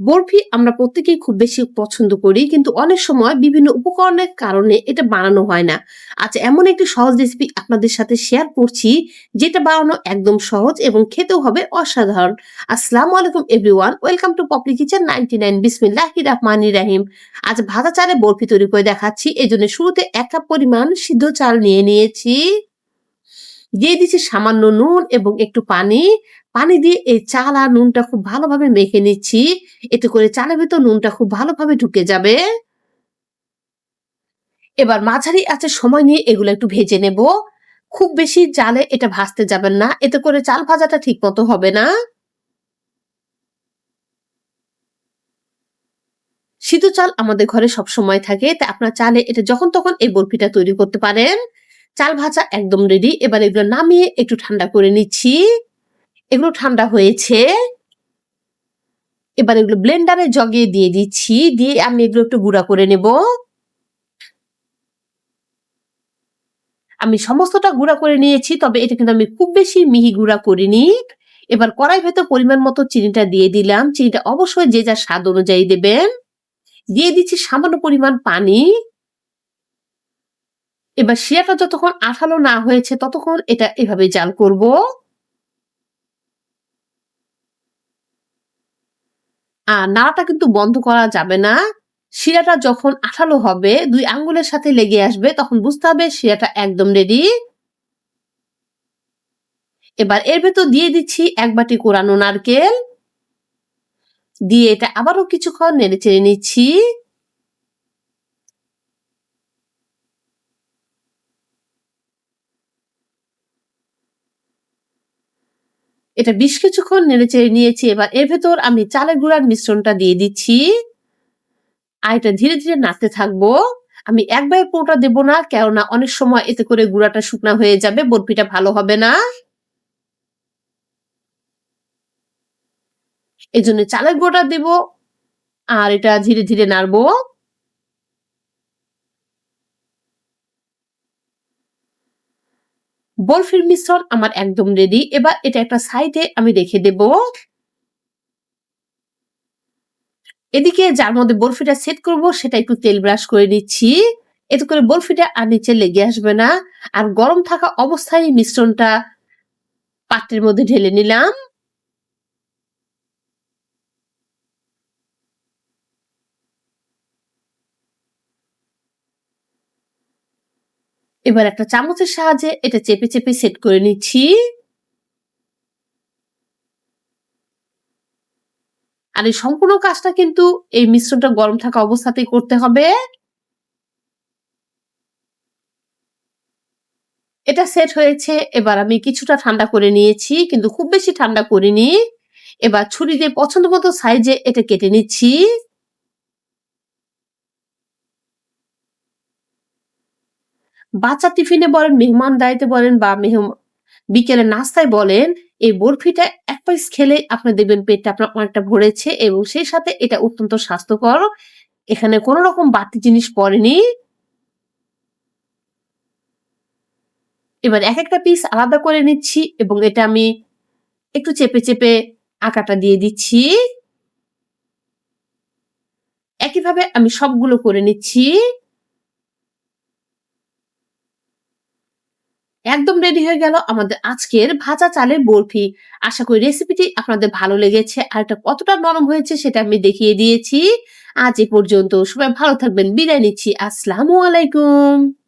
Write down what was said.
বরফি আমরা প্রত্যেকেই খুব বেশি পছন্দ করি, কিন্তু অনেক সময় বিভিন্ন উপকরণের কারণে এটা বানানো হয় না। আচ্ছা এমন একটি সহজ রেসিপি আপনাদের সাথে শেয়ার করছি, যেটা বানানো একদম সহজ এবং খেতেও হবে অসাধারণ। আসসালামু আলাইকুম everyone welcome to Popli kitchen ninety nine বিসমিল্লাহি রহমানি রাহিম। আজ ভাজা চালে বরফি তৈরি করে দেখাচ্ছি এই জন্য শুরুতে এক কাপ পরিমাণ সিদ্ধ চাল নিয়ে নিয়েছি। দিয়ে দিচ্ছি সামান্য নুন এবং একটু পানি পানি দিয়ে এই চাল আর নুনটা খুব ভালোভাবে মেখে নিচ্ছি। এতে করে চালের ভেতর নুনটা খুব ভালোভাবে ঢুকে যাবে। এবার মাঝারি আছে সময় নিয়ে এগুলো একটু ভেজে নেব। খুব বেশি জালে এটা ভাজতে যাবেন না, এতে করে চাল ভাজাটা ঠিক মতো হবে না। সিদ্ধ চাল আমাদের ঘরে সব সময় থাকে তা আপনার চালে এটা যখন তখন এই বরফিটা তৈরি করতে পারেন। চাল ভাজা একদম রেডি এবার এগুলো নামিয়ে একটু ঠান্ডা করে নিচ্ছি। এগুলো ঠান্ডা হয়েছে। এবার এগুলো ব্লেন্ডারে জগে দিয়ে দিচ্ছি। দিয়ে আমি এগুলো একটু গুঁড়া করে নেব। আমি সমস্তটা গুঁড়া করে নিয়েছি, তবে এটা কিন্তু আমি খুব বেশি মিহি গুঁড়া করিনি। এবার কড়াই ভেতর পরিমাণ মতো চিনিটা দিয়ে দিলাম। চিনিটা অবশ্যই যে যার স্বাদ অনুযায়ী দেবেন। দিয়ে দিচ্ছি সামান্য পরিমাণ পানি। এবার শিয়াটা যতক্ষণ আঠালো না হয়েছে, ততক্ষণ এটা এভাবে জাল করব আর নাড়াটা কিন্তু বন্ধ করা যাবে না। শিরাটা যখন আঠালো হবে, দুই আঙ্গুলের সাথে লেগে আসবে, তখন বুঝতে হবে শিরাটা একদম রেডি এবার এর ভেতর দিয়ে দিচ্ছি এক বাটি কোরানো নারকেল। দিয়ে এটা আবারও কিছুক্ষণ নেড়ে চেড়ে নিচ্ছি। এটা বেশ কিছুক্ষণ নেড়ে চেড়ে নিয়েছি, এবার এর ভেতর আমি চালের গুঁড়ার মিশ্রণটা দিয়ে দিচ্ছি। আর এটা ধীরে ধীরে নাড়তে থাকব। আমি একবার পুরোটা দেবো না, কেননা অনেক সময় এতে করে গুঁড়াটা শুকনা হয়ে যাবে, বরফিটা ভালো হবে না। এই জন্য চালের গুঁড়োটা দেব, আর এটা ধীরে ধীরে নাড়বো। বরফির মিশ্রণ আমার একদম রেডি এবার এটা একটা সাইডে আমি রেখে দেব। এদিকে যার মধ্যে বরফিটা সেট করব, সেটা একটু তেল ব্রাশ করে নিচ্ছি। এতে করে বরফিটা আর নিচে লেগে আসবে না। আর গরম থাকা অবস্থায় মিশ্রণটা পাত্রের মধ্যে ঢেলে নিলাম। এবার একটা চামচের সাহায্যে এটা চেপে চেপে সেট করে নিচ্ছি। আর এই সম্পূর্ণ কাজটা কিন্তু এই মিশ্রণটা গরম থাকা অবস্থাতেই করতে হবে। এটা সেট হয়েছে, এবার আমি কিছুটা ঠান্ডা করে নিয়েছি, কিন্তু খুব বেশি ঠান্ডা করিনি। এবার ছুরি দিয়ে পছন্দ মতো সাইজে এটা কেটে নিচ্ছি। বাচ্চা টিফিনে বলেন, মেহমান দায়িত্বে বলেন বা বিকেলে নাস্তায় বলেন, এই বরফিটা এক পাইস খেলে আপনি দেখবেন পেটটা আপনার অনেকটা ভরেছে এবং সেই সাথে এটা অত্যন্ত স্বাস্থ্যকর। এখানে কোন রকম বাড়তি জিনিস পড়েনি। এবার এক একটা পিস আলাদা করে নিচ্ছি এবং এটা আমি একটু চেপে চেপে আঁকাটা দিয়ে দিচ্ছি। একইভাবে আমি সবগুলো করে নিচ্ছি। একদম রেডি হয়ে গেল আমাদের আজকের ভাজা চালের বরফি। আশা করি রেসিপিটি আপনাদের ভালো লেগেছে। আর এটা কতটা নরম হয়েছে সেটা আমি দেখিয়ে দিয়েছি। আজ এ পর্যন্ত সবাই ভালো থাকবেন। বিদায় নিচ্ছি। আসসালামু আলাইকুম।